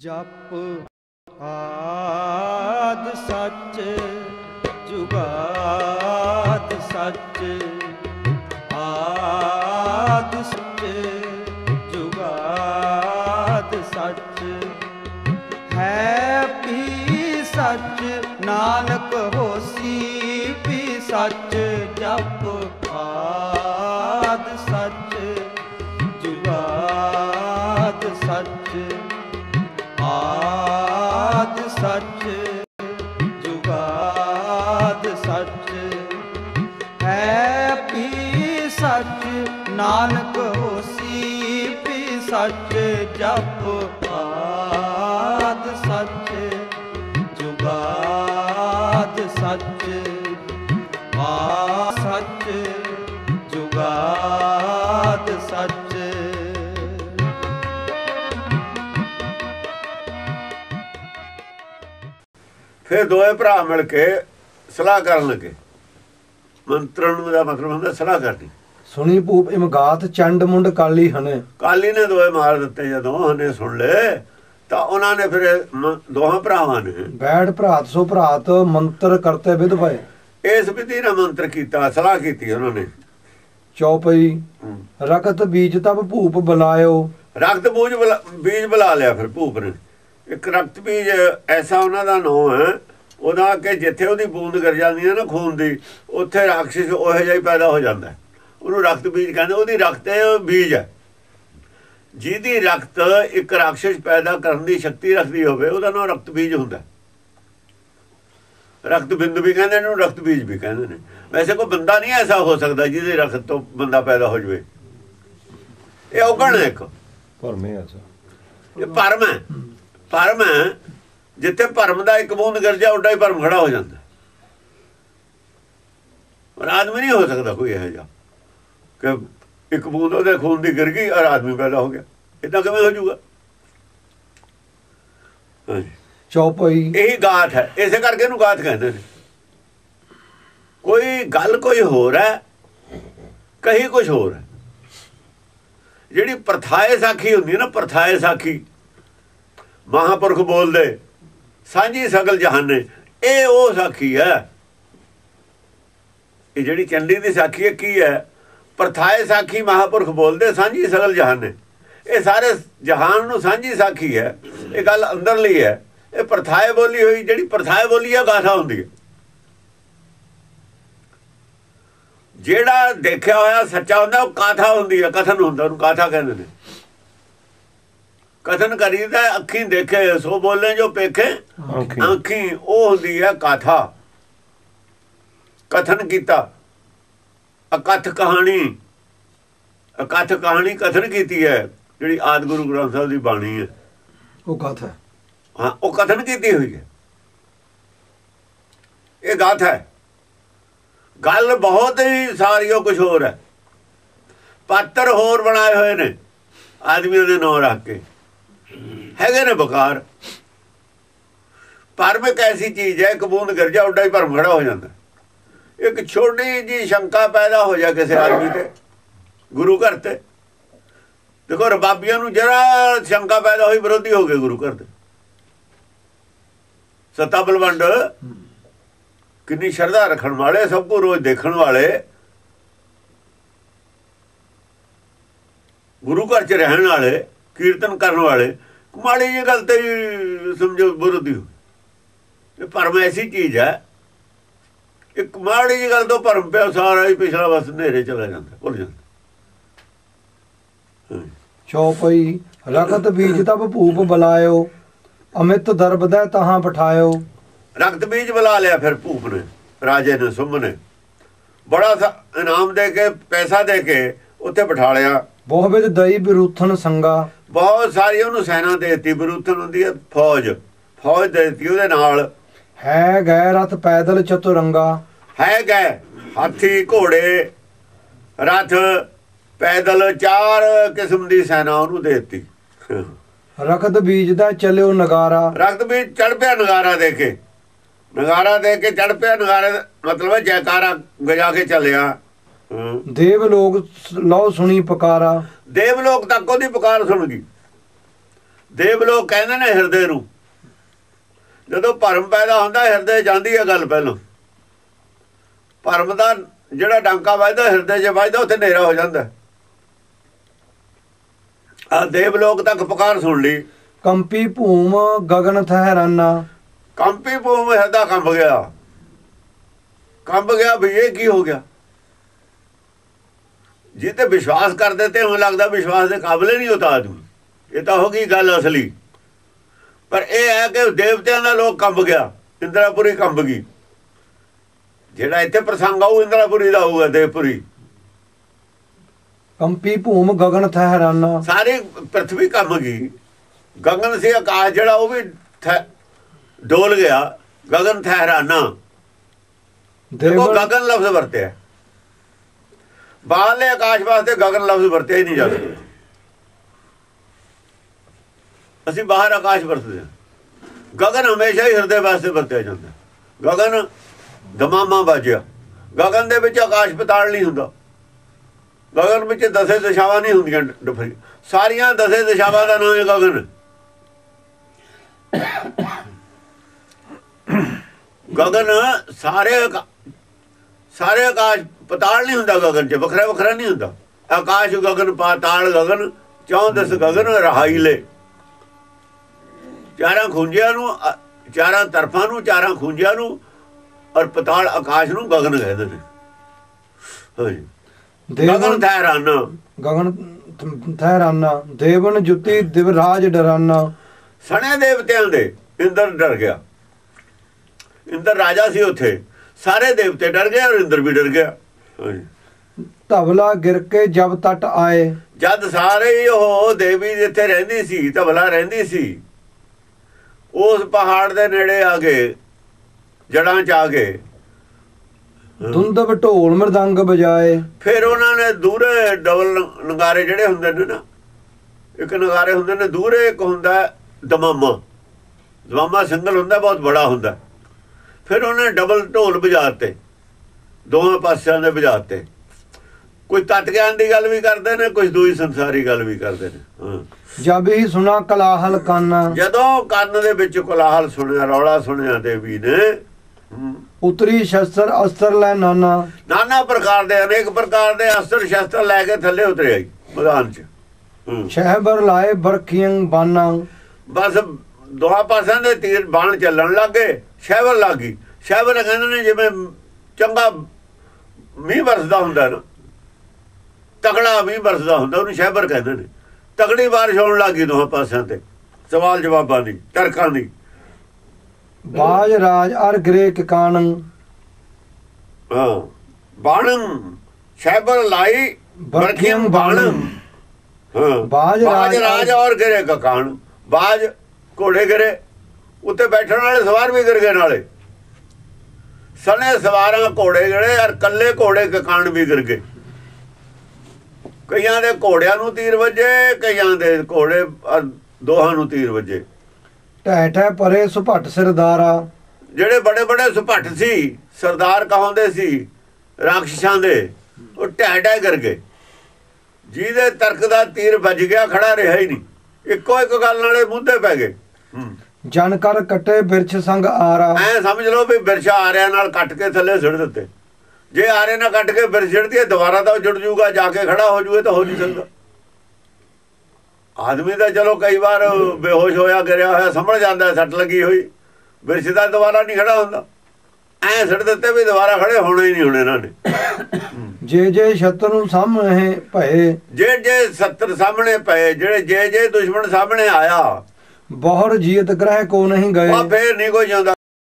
ਜਪ ਆਦ ਸੱਚ, ਜੁਗਾਦ ਸੱਚ, ਆਦ ਸੱਚ, ਜੁਗਾਦ ਸੱਚ। ਹੈ ਵੀ ਸੱਚ, ਨਾਨਕ ਹੋਸੀ ਵੀ ਸੱਚ, ਜਪ ਆਦ ਸੱਚ, ਜੁਗਾਦ ਸੱਚ। ਆਦ ਸੱਚ ਜੁਗਾਦ ਸੱਚ ਹੈ ਪੀ ਸੱਚ ਨਾਨਕ ਫਿਰ ਦੋਏ ਭਰਾ ਮਿਲ ਕੇ ਸਲਾਹ ਕਰਨ ਲੱਗੇ। ਮੰਤਰਣ ਦਾ ਮਤਲਬ ਹੁੰਦਾ ਸਲਾਹ ਕਰਨੀ। ਸੁਣੀ ਭੂਪ ਇਮਗਾਤ ਚੰਡ ਮੁੰਡ ਕਾਲੀ ਹਨੇ। ਕਾਲੀ ਨੇ ਦੋਏ ਮਾਰ ਦਿੱਤੇ ਜਦੋਂ ਉਹਨੇ ਸੁਣ ਲਏ ਤਾਂ ਉਹਨਾਂ ਨੇ ਫਿਰ ਦੋਹਾਂ ਭਰਾਵਾਂ ਨੇ ਬੈਠ ਭਰਾਤ ਸੋ ਭਰਾਤ ਮੰਤਰ ਕਰਤੇ ਵਿਦ ਭਏ। ਇਸ ਵਿਧੀ ਨਾਲ ਮੰਤਰ ਕੀਤਾ ਸਲਾਹ ਕੀਤੀ ਉਹਨਾਂ ਨੇ। ਚੌਪਈ। ਰਕਤ ਬੀਜ ਤਬ ਭੂਪ ਬੁਲਾਇਓ। ਰਕਤ ਬੁਲਾ- ਬੀਜ ਬੁਲਾ ਲਿਆ ਫਿਰ ਭੂਪ ਨੇ। ਇੱਕ ਰਕਤ ਬੀਜ ਐਸਾ ਉਹਨਾਂ ਦਾ ਨਾਮ ਹੈ ਉਹਦਾ ਕਿ ਜਿੱਥੇ ਉਹਦੀ ਬੂੰਦ ਕਰ ਜਾਂਦੀ ਹੈ ਨਾ ਖੂਨ ਦੀ ਉੱਥੇ ਰਾਖਸ਼ ਉਹੋ ਜਿਹਾ ਹੀ ਪੈਦਾ ਹੋ ਜਾਂਦਾ। ਉਹਨੂੰ ਰਕਤ ਬੀਜ ਕਹਿੰਦੇ ਉਹਦੀ ਰਕਤ ਬੀਜ ਹੈ। ਜਿਹਦੀ ਰਕਤ ਇੱਕ ਰਾਖਸ਼ ਪੈਦਾ ਕਰਨ ਦੀ ਸ਼ਕਤੀ ਰੱਖਦੀ ਹੋਵੇ ਉਹਦਾ ਨਾਮ ਰਕਤ ਬੀਜ ਹੁੰਦਾ। ਰਕਤ ਬਿੰਦੂ ਵੀ ਕਹਿੰਦੇ ਨੇ ਰਕਤ ਬੀਜ ਵੀ ਕਹਿੰਦੇ ਨੇ। ਵੈਸੇ ਕੋਈ ਬੰਦਾ ਨਹੀਂ ਐਸਾ ਹੋ ਸਕਦਾ ਜਿਹਦੇ ਰਕਤ ਤੋਂ ਬੰਦਾ ਪੈਦਾ ਹੋ ਜਾਵੇ। ਇਹ ਔਗਣ ਇੱਕ। ਭਰਮੇ ਐਸਾ। ਇਹ ਭਰਮ ਹੈ। ਭਰਮ ਹੈ ਜਿੱਥੇ ਭਰਮ ਦਾ ਇੱਕ ਬੂੰਦ ਗਿਰ ਜਾ ਉੱਡਾ ਹੀ ਭਰਮ ਖੜਾ ਹੋ ਜਾਂਦਾ। ਔਰ ਆਦਮੀ ਨਹੀਂ ਹੋ ਸਕਦਾ ਕੋਈ ਇਹੋ ਜਿਹਾ। ਕਿ ਇੱਕ ਬੂੰਦ ਉਹਦੇ ਖੂਨ ਦੀ ਗਿਰ ਗਈ ਔਰ ਆਦਮੀ ਪੈਦਾ ਹੋ ਗਿਆ। ਇਦਾਂ ਕਿਵੇਂ ਹੋ ਜਾਊਗਾ? ਚੌਪਈ ਇਹੀ ਗਾਥ ਹੈ। ਇਸੇ ਕਰਕੇ ਇਹਨੂੰ ਗਾਥ ਕਹਿੰਦੇ ਨੇ। ਕੋਈ ਗੱਲ ਕੋਈ ਹੋਰ ਹੈ ਕਹੀ ਕੁਝ ਹੋਰ ਹੈ। ਜਿਹੜੀ ਪ੍ਰਥਾਏ ਸਾਖੀ ਹੁੰਦੀ ਨਾ ਪ੍ਰਥਾਏ ਸਾਖੀ ਮਹਾਪੁਰਖ ਬੋਲਦੇ ਸਾਂਝੀ ਸਗਲ ਜਹਾਨੇ ਇਹ ਉਹ ਸਾਖੀ ਹੈ। ਇਹ ਜਿਹੜੀ ਚੰਡੀ ਦੀ ਸਾਖੀ ਹੈ, ਕੀ ਹੈ? ਪ੍ਰਥਾਏ ਸਾਖੀ ਮਹਾਪੁਰਖ ਬੋਲਦੇ, ਸਾਂਝੀ ਸਗਲ ਜਹਾਨੇ ਇਹ ਸਾਰੇ ਜਹਾਨ ਨੂੰ ਸਾਂਝੀ ਸਾਖੀ ਹੈ। ਇਹ ਗੱਲ ਅੰਦਰਲੀ ਹੈ। ਇਹ ਪ੍ਰਥਾਏ ਬੋਲੀ ਹੋਈ, ਜਿਹੜੀ ਪ੍ਰਥਾਏ ਬੋਲੀ ਹੈ ਗਾਥਾ ਹੁੰਦੀ ਹੈ। ਜਿਹੜਾ ਦੇਖਿਆ ਹੋਇਆ ਸੱਚਾ ਹੁੰਦਾ, ਉਹ ਕਾਥਾ ਹੁੰਦੀ ਹੈ। ਕਥਨ ਹੁੰਦਾ, ਉਹਨੂੰ ਕਾਥਾ ਕਹਿੰਦੇ ਨੇ। ਕਥਨ ਕਰੀਦਾ ਹੈ, ਅੱਖੀਂ ਦੇਖੇ ਸੋ ਬੋਲੇ ਜੋ ਪੇਖੇ ਅੱਖੀਂ। ਉਹ ਹੁੰਦੀ ਹੈ ਕਾਥਾ। ਕਥਨ ਕੀਤਾ। ਅਕਥ ਕਹਾਣੀ। ਅਕਥ ਕਹਾਣੀ ਕਥਨ ਕੀਤੀ ਹੈ ਜਿਹੜੀ ਆਦ ਗੁਰੂ ਗ੍ਰੰਥ ਸਾਹਿਬ ਦੀ ਬਾਣੀ ਹੈ। ਉਹ ਕਥ ਹੈ। ਹਾਂ ਉਹ ਕਥਨ ਕੀਤੀ ਹੋਈ ਹੈ। ਇਹ ਗਾਥਾ ਹੈ। ਗੱਲ ਬਹੁਤ ਹੀ ਸਾਰੀ ਉਹ ਕੁਝ ਹੋਰ ਹੈ। ਪਾਤਰ ਹੋਰ ਬਣਾਏ ਹੋਏ ਨੇ। ਆਦਮੀਆਂ ਦੇ ਨਾਂ ਰੱਖ ਕੇ। ਹੈਗੇ ਨੇ ਬਕਾਰ ਭਰਮ ਇੱਕ ਐਸੀ ਚੀਜ਼ ਹੈ, ਇੱਕ ਬੂੰਦ ਗਿਰ ਜਾ, ਉੱਡਾ ਹੀ ਭਰਮ ਖੜਾ ਹੋ ਜਾਂਦਾ। ਇੱਕ ਛੋਟੀ ਜੀ ਸ਼ੰਕਾ ਪੈਦਾ ਹੋ ਜਾ ਕਿਸੇ ਆਦਮੀ ਤੇ, ਗੁਰੂ ਘਰ ਤੇ। ਦੇਖੋ, ਰਬਾਬੀਆਂ ਨੂੰ ਜਰਾ ਸ਼ੰਕਾ ਪੈਦਾ ਹੋਈ, ਵਿਰੋਧੀ ਹੋ ਗਏ ਗੁਰੂ ਘਰ ਦੇ। ਸੱਤਾ ਬਲਵੰਡ, ਕਿੰਨੀ ਸ਼ਰਧਾ ਰੱਖਣ ਵਾਲੇ, ਸਭ ਕੋ ਰੋਜ਼ ਦੇਖਣ ਵਾਲੇ। ਗੁਰੂ ਘਰ ਚ ਰਹਿਣ ਵਾਲੇ, ਕੀਰਤਨ ਕਰਨ ਵਾਲੇ। ਮਾੜੀ ਜਿਹੀ ਗੱਲ ਤੇ ਸਮਝੋ ਹੋ ਇਹ ਭਰਮ ਐਸੀ ਚੀਜ਼ ਹੈ। ਇੱਕ ਮਾੜੀ ਜਿਹੀ ਗੱਲ ਤੋਂ ਭਰਮ ਪਿਆ ਸਾਰਾ ਹੀ ਪਿਛਲਾ ਬਸ ਹਨੇਰੇ ਚਲਾ ਜਾਂਦਾ ਭੁੱਲ ਜਾਂਦਾ। ਚੌਪਈ ਰਕਤ ਬੀਜ ਤਬ ਭੂਪ ਬੁਲਾਇਓ ਅਮਿਤ ਦਰਬਦੈ ਤਹਾਂ ਪਠਾਇਓ। ਰਕਤ ਬੀਜ ਬੁਲਾ ਲਿਆ ਫਿਰ ਭੂਪ ਨੇ ਰਾਜੇ ਨੇ ਸੁੰਭ ਨੇ। ਬੜਾ ਇਨਾਮ ਦੇ ਕੇ ਪੈਸਾ ਦੇ ਕੇ ਉੱਥੇ ਬਿਠਾ ਲਿਆ। ਬਹੁ ਦਈ ਬਿਰੂਥਨ ਸੰਗਾ। ਬਹੁਤ ਸਾਰੀ ਉਹਨੂੰ ਸੈਨਾ ਦੇ ਦਿੱਤੀ ਬਰੂਥਨ ਹੁੰਦੀ ਹੈ ਫੌਜ। ਫੌਜ ਦੇ ਦਿੱਤੀ ਉਹਦੇ ਨਾਲ। ਹੈ ਗੈ ਰਥ ਪੈਦਲ ਚਤੁਰੰਗਾ। ਹੈ ਗਏ ਹਾਥੀ ਘੋੜੇ ਰਥ ਪੈਦਲ ਚਾਰ ਕਿਸਮ ਦੀ ਸੈਨਾ ਉਹਨੂੰ ਦੇ ਦਿੱਤੀ। ਰਕਤ ਬੀਜਦਾ ਚਲਿਓ ਨਗਾਰਾ। ਰਕਤ ਵੀ ਚੜ ਪਿਆ ਨਗਾਰਾ ਦੇ ਕੇ। ਨਗਾਰਾ ਦੇ ਕੇ ਚੜ ਪਿਆ ਨਗਾਰਾ ਦਾ ਮਤਲਬ ਹੈ ਜੈਕਾਰਾ ਗਜਾ ਕੇ ਚੱਲਿਆ। ਦੇਵ ਲੋਕ ਲਓ ਸੁਣੀ ਪੁਕਾਰਾ। ਦੇਵ ਲੋਕ ਤੱਕ ਉਹਦੀ ਪੁਕਾਰ ਸੁਣ ਗਈ ਦੇਵ ਲੋਕ ਕਹਿੰਦੇ ਨੇ ਹਿਰਦੇ ਨੂੰ। ਜਦੋਂ ਭਰਮ ਪੈਦਾ ਹੁੰਦਾ ਹਿਰਦੇ ਜਾਂਦੀ ਹੈ ਗੱਲ ਪਹਿਲਾਂ। ਭਰਮ ਦਾ ਜਿਹੜਾ ਡਾਂਕਾ ਵੱਜਦਾ ਹਿਰਦੇ 'ਚ ਵੱਜਦਾ ਉੱਥੇ ਹਨੇਰਾ ਹੋ ਜਾਂਦਾ। ਆ ਦੇਵ ਲੋਕ ਤੱਕ ਪੁਕਾਰ ਸੁਣ ਲਈ। ਕੰਪੀ ਭੂਮ ਗगन ਥਹਿਰਾਨਾ ਕੰਪੀ ਭੂਮ ਹਿਰਦਾ ਕੰਬ ਗਿਆ। ਕੰਬ ਗਿਆ ਵੀ ਇਹ ਕੀ ਹੋ ਗਿਆ? ਜੇ ਤੇ ਵਿਸ਼ਵਾਸ ਕਰਦੇ ਤੇ ਉਹ ਲੱਗਦਾ ਵਿਸ਼ਵਾਸ ਦੇ ਕਾਬਲੇ ਨਹੀਂ ਹੁੰਦਾ ਆਦਮੀ ਇਹ ਤਾਂ ਹੋ ਗਈ ਗੱਲ ਅਸਲੀ। ਪਰ ਇਹ ਹੈ ਕਿ ਦੇਵਤਿਆਂ ਦਾ ਲੋਕ ਕੰਬ ਗਿਆ ਇੰਦਰਾਪੁਰੀ ਕੰਬ ਗਈ। ਜਿਹੜਾ ਇੱਥੇ ਪ੍ਰਸੰਗ ਆਊ ਇੰਦਰਾਪੁਰੀ ਦਾ ਹੋਊਗਾ ਦੇਵਪੁਰੀ। ਕੰਪੀ ਭੂਮ ਗगन ਥਹਿਰਾਨਾ ਸਾਰੀ ਪ੍ਰithvi ਕੰਬ ਗਈ। ਗਗਨ ਸੀ ਆਕਾਸ਼ ਜਿਹੜਾ ਉਹ ਵੀ ਡੋਲ ਗਿਆ। ਗਗਨ ਠਹਿਰਾਨਾ। ਦੇਖੋ ਗਗਨ ਲਫ਼ਜ਼ ਵਰਤਿਆ। ਬਾਹਰਲੇ ਆਕਾਸ਼ ਵਾਸਤੇ ਗਗਨ ਲਫ਼ਜ਼ ਵਰਤਿਆ ਹੀ ਨਹੀਂ ਜਾ ਸਕਦਾ ਅਸੀਂ ਬਾਹਰ ਆਕਾਸ਼ ਵਰਤਦੇ ਹਾਂ। ਗਗਨ ਹਮੇਸ਼ਾ ਹੀ ਹਿਰਦੇ ਵਾਸਤੇ ਵਰਤਿਆ ਜਾਂਦਾ। ਗਗਨ ਦਮਾਮਾ ਬਾਜਿਆ ਗਗਨ ਦੇ ਵਿੱਚ ਆਕਾਸ਼ ਪਤਾਲ ਨਹੀਂ ਹੁੰਦਾ। ਗਗਨ ਵਿੱਚ ਦਸੇ ਦਿਸ਼ਾਵਾਂ ਨਹੀਂ ਹੁੰਦੀਆਂ ਡਫਰੀ। ਸਾਰੀਆਂ ਦਸੇ ਦਿਸ਼ਾਵਾਂ ਦਾ ਨਾਮ ਹੈ ਗਗਨ। ਗਗਨ ਸਾਰੇ ਸਾਰੇ ਆਕਾਸ਼ ਪਤਾਲ ਨਹੀਂ ਹੁੰਦਾ ਗਗਨ 'ਚ ਵੱਖਰਾ ਵੱਖਰਾ ਨਹੀਂ ਹੁੰਦਾ। ਆਕਾਸ਼ ਗਗਨ ਪਾਤਾਲ ਗਗਨ ਚੌਂ ਦਸ ਗਗਨ ਰਹਾਈਲੇ ਚਾਰਾਂ ਖੁੰਝਿਆਂ ਨੂੰ ਚਾਰਾਂ ਤਰਫਾਂ ਨੂੰ ਚਾਰਾਂ ਖੁੰਝਿਆਂ ਨੂੰ ਔਰ ਪਤਾਲ ਆਕਾਸ਼ ਨੂੰ ਗਗਨ ਕਹਿੰਦੇ ਨੇ। ਹਾਂਜੀ। ਗਗਨ ਠਹਿਰਾਨਾ। ਗगन ਥਹਿਰਾਨਾ ਦੇਵਨ ਜੁਤੀ ਦਿਵਰਾਜ ਡਰਾਨਾ। ਸਣੇ ਦੇਵਤਿਆਂ ਦੇ ਇੰਦਰ ਡਰ ਗਿਆ। ਇੰਦਰ ਰਾਜਾ ਸੀ ਉੱਥੇ। ਸਾਰੇ ਦੇਵਤੇ ਡਰ ਗਏ ਔਰ ਇੰਦਰ ਵੀ ਡਰ ਗਿਆ। ਹਾਂਜੀ। ਧਵਲਾ ਗਿਰ ਕੇ ਜਬ ਤਟ ਆਏ। ਜਦ ਸਾਰੇ ਹੀ ਉਹ ਦੇਵੀ ਜਿੱਥੇ ਰਹਿੰਦੀ ਸੀ ਧਵਲਾ ਰਹਿੰਦੀ ਸੀ ਉਸ ਪਹਾੜ ਦੇ ਨੇੜੇ ਆ ਗਏ ਜੜਾਂ ਚ ਆ ਗਏ। ਦੁੰਦਬ ਢੋਲ ਮਰਦੰਗ ਬਜਾਏ ਫਿਰ ਉਹਨਾਂ ਨੇ ਦੂਰੇ ਡਬਲ ਨਗਾਰੇ ਜਿਹੜੇ ਹੁੰਦੇ ਨੇ ਨਾ ਇੱਕ ਨਗਾਰੇ ਹੁੰਦੇ ਨੇ ਦੂਰੇ ਇੱਕ ਹੁੰਦਾ ਦਮਾਮਾ। ਦਮਾਮਾ ਸਿੰਗਲ ਹੁੰਦਾ ਬਹੁਤ ਬੜਾ ਹੁੰਦਾ। ਫਿਰ ਉਹਨੇ ਡਬਲ ਢੋਲ ਵਜਾਤੇ ਦੋਹਾਂ ਪਾਸਿਆਂ ਦੇ ਵਜਾਤੇ ਕੋਈ ਤਤ ਗਿਆਨ ਦੀ ਗੱਲ ਵੀ ਕਰਦੇ ਨੇ ਕੁਝ ਦੂਈ ਸੰਸਾਰੀ ਗੱਲ ਵੀ ਕਰਦੇ ਨੇ। ਜਬ ਹੀ ਸੁਨਾ ਕਲਾਹਲ ਕੰਨ। ਜਦੋਂ ਕੰਨ ਦੇ ਵਿੱਚ ਕੋਲਾਹਲ ਸੁਣਿਆ ਰੌਲਾ ਸੁਣਿਆ ਦੇਵੀ ਨੇ ਉਤਰੀ ਸ਼ਸਤਰ ਅਸਤਰ ਲੈ ਨਾਨਾ। ਨਾਨਾ ਪ੍ਰਕਾਰ ਦੇ ਅਨੇਕ ਪ੍ਰਕਾਰ ਦੇ ਅਸਤਰ ਸ਼ਸਤਰ ਲੈ ਕੇ ਥੱਲੇ ਉਤਰੇ ਆਈ ਮੈਦਾਨ 'ਚ। ਸ਼ਹਿਬਰ ਲਾਏ ਬਰਖੀਆਂ ਬਾਨਾ। ਬਸ ਦੋਹਾਂ ਪਾਸਿਆਂ ਦੇ ਤੀਰ ਬਾਣ ਚੱਲਣ ਲੱਗੇ ਸ਼ਹਿਬਰ ਲੱਗ ਗਈ। ਸ਼ਹਿਬਰ ਕਹਿੰਦੇ ਨੇ ਜਿਵੇਂ ਚੰਗਾ ਮੀਂਹ ਵਰਸਦਾ ਹੁੰਦਾ ਨਾ ਤਗੜਾ ਮੀਂਹ ਵਰਸਦਾ ਹੁੰਦਾ ਉਹਨੂੰ ਸ਼ਹਿਬਰ ਕਹਿੰਦੇ ਨੇ। ਤਗੜੀ ਬਾਰਿਸ਼ ਹੋਣ ਲੱਗੀ ਦੋਹਾਂ ਪਾਸਿਆਂ ਤੇ। ਸਵਾਲ ਜਵਾਬਾਂ ਦੀ ਤਰਕਾਂ ਦੀ। ਬਾਜ ਰਾਜ ਅਰ ਗ੍ਰੇ ਕਾਨੰ ਹਾਂ ਬਾਣੰ ਸ਼ਹਿਬਰ ਲਾਈ ਬਰਖੀਆਂ ਬਾਣੰ। ਹਾਂ ਬਾਜ ਰਾਜ- ਔਰ ਗਿਰੇ ਕਕਾਣ। ਬਾਜ ਘੋੜੇ ਗਿਰੇ ਉੱਤੇ ਬੈਠਣ ਵਾਲੇ ਸਵਾਰ ਵੀ ਗਿਰ ਗਏ ਨਾਲੇ। ਸਣੇ ਸਵਾਰਾਂ ਘੋੜੇ ਗਿਰੇ ਔਰ ਕੱਲੇ ਘੋੜੇ ਕਕਾਣ ਵੀ ਗਿਰ ਗਏ। ਕਈਆਂ ਦੇ ਘੋੜਿਆਂ ਨੂੰ ਤੀਰ ਵੱਜੇ ਕਈਆਂ ਦੇ ਘੋੜੇ ਦੋਹਾਂ ਨੂੰ ਤੀਰ ਵੱਜੇ। ਟਹਿ ਟਹਿ ਪਰੇ ਸੁਭਟ ਸਿਰਦਾਰਾ। ਜਿਹੜੇ ਬੜੇ ਬੜੇ ਸੁਭੱਟ ਸੀ ਸਰਦਾਰ ਕਹਾਉਂਦੇ ਸੀ ਰਾਖਸ਼ਾਂ ਦੇ ਉਹ ਢਹਿ ਢਹਿ ਕਰ ਗਏ। ਜਿਹਦੇ ਤਰਕ ਦਾ ਤੀਰ ਵੱਜ ਗਿਆ ਖੜਾ ਰਿਹਾ ਹੀ ਨਹੀਂ। ਇੱਕੋ ਇੱਕ ਗੱਲ ਨਾਲੇ ਮੁੱਦੇ ਪੈ ਗਏ। ਹੂੰ। ਜਨ ਕਰ ਕਟੇ ਬਿਰਛ ਸੰਗ ਆਰਾ। ਐਂ ਸਮਝ ਲਓ ਵੀ ਬਿਰਛਾ ਆਰਿਆਂ ਨਾਲ ਕੱਟ ਕੇ ਥੱਲੇ ਸਿੱਟ ਦਿੱਤੇ। ਜੇ ਆਰੇ ਨਾਲ ਕੱਟ ਕੇ ਬਿਰਛ ਸਿੱਟਦੀ ਹੈ ਦੁਬਾਰਾ ਤਾਂ ਉਹ ਜੁੜ ਜਾਊਗਾ ਜਾ ਕੇ ਖੜਾ ਹੋ ਜੂਏ ਤਾਂ ਹੋ ਨਹੀਂ ਸਕਦਾ ਆਦਮੀ ਤਾਂ ਚਲੋ ਕਈ ਵਾਰ ਬੇਹੋਸ਼ ਹੋਇਆ ਗਿਰਿਆ ਹੋਇਆ ਸੰਭਲ ਜਾਂਦਾ ਸੱਟ ਲੱਗੀ ਹੋਈ। ਬਿਰਛ ਦਾ ਦੁਬਾਰਾ ਨਹੀਂ ਖੜਾ ਹੁੰਦਾ। ਐਂ ਸਿੱਟ ਦਿੱਤੇ ਵੀ ਦੁਬਾਰਾ ਖੜੇ ਹੋਣੇ ਹੀ ਨਹੀਂ ਹੋਣੇ ਇਹਨਾਂ ਨੇ। ਜੇ ਜੇ ਸ਼ਤਰੂ ਸਾਹਮਣੇ ਭਏ। ਜੇ ਜੇ 70 ਸਾਹਮਣੇ ਪਏ ਜਿਹੜੇ ਜੇ ਜੇ ਦੁਸ਼ਮਣ ਸਾਹਮਣੇ ਆਇਆ ਬਹੁਰ ਜੀਤ ਗ੍ਰਹਿ ਕੋ ਨਹੀਂ ਗਏ। ਉਹ ਫੇਰ ਨਹੀਂ ਕੋਈ ਜਾਂਦਾ।